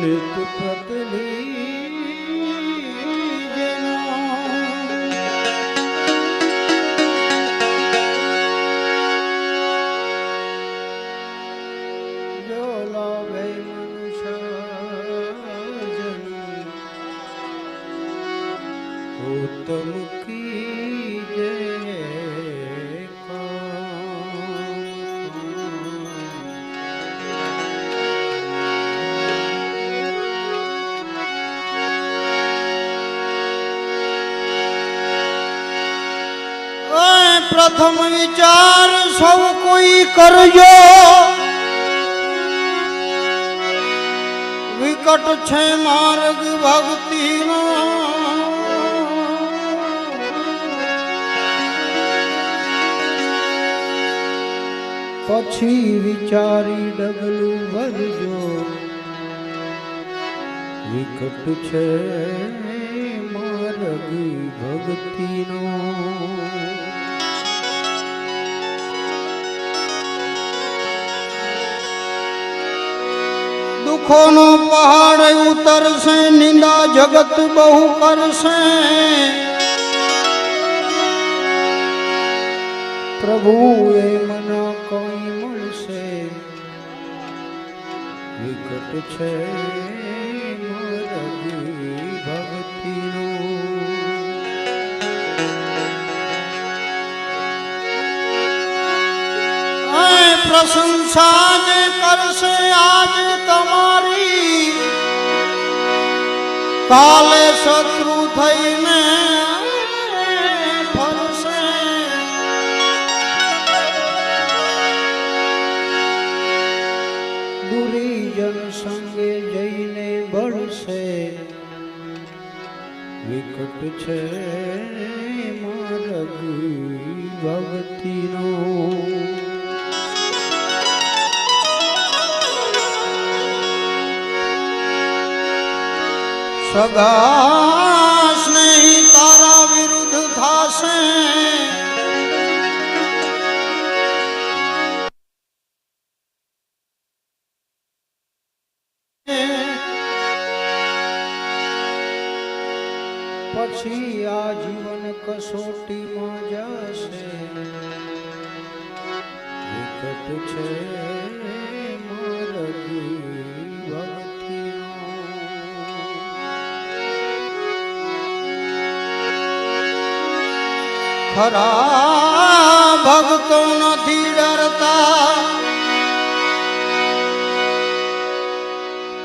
લલિત પતલી જોલા ભાઈ મનુષ્ય ઉત્તમ કી જય પ્રથમ વિચાર સૌ કોઈ કરજો. વિકટ છે માર્ગ ભક્તિનો. પછી વિચારી ડગલું ભરજો. વિકટ છે માર્ગ ભક્તિનો. દુઃખોનો પહાડ ઉતરશે, નિંદા જગત બહુ કરશે. પ્રભુ એ મન કઈ મળશે? વિકટ છે પ્રશંસા જે કરશે આજ કાલે શત્રુ થઈને ફરશે. જઈને બળશે વિકટ છે માર્ગ ભક્તિનો સગા સ્નેહી તારા વિરુદ્ધ થાશે. પછી આ જીવન કસોટીમાં જશે. વિકટ છે માર્ગ ખરા ભક્તો નથી ડરતા.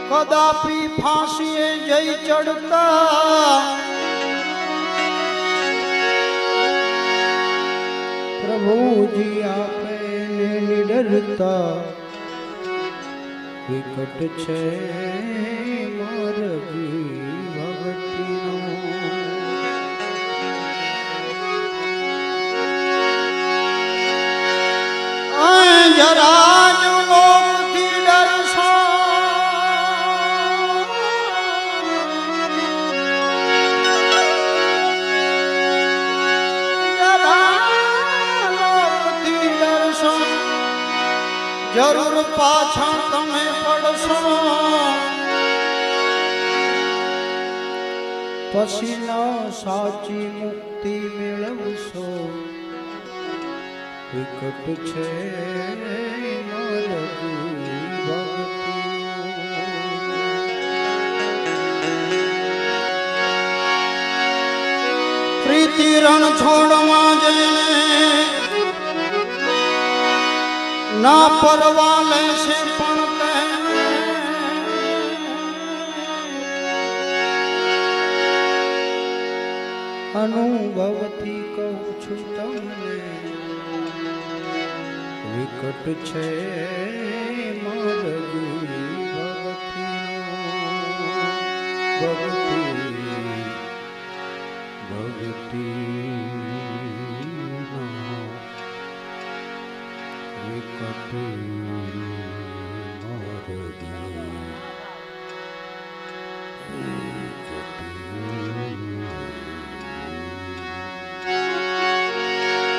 કદાપી ફાંસીએ જઈ ચડતા. પ્રભુજી આપે નિડરતા. વિકટ છે માર્ગ જરૂર પાછા તમે પડશો પછી ન સાચી મુક્તિ મેળવશો વિકટ છે. પ્રીતિ રણ છોડવા ના પરવા છે પણ અનુભવથી કહું છું તમને વિકટ છે ભક્તિ ભક્તિ ભક્તિ. વિકટ માર્ગ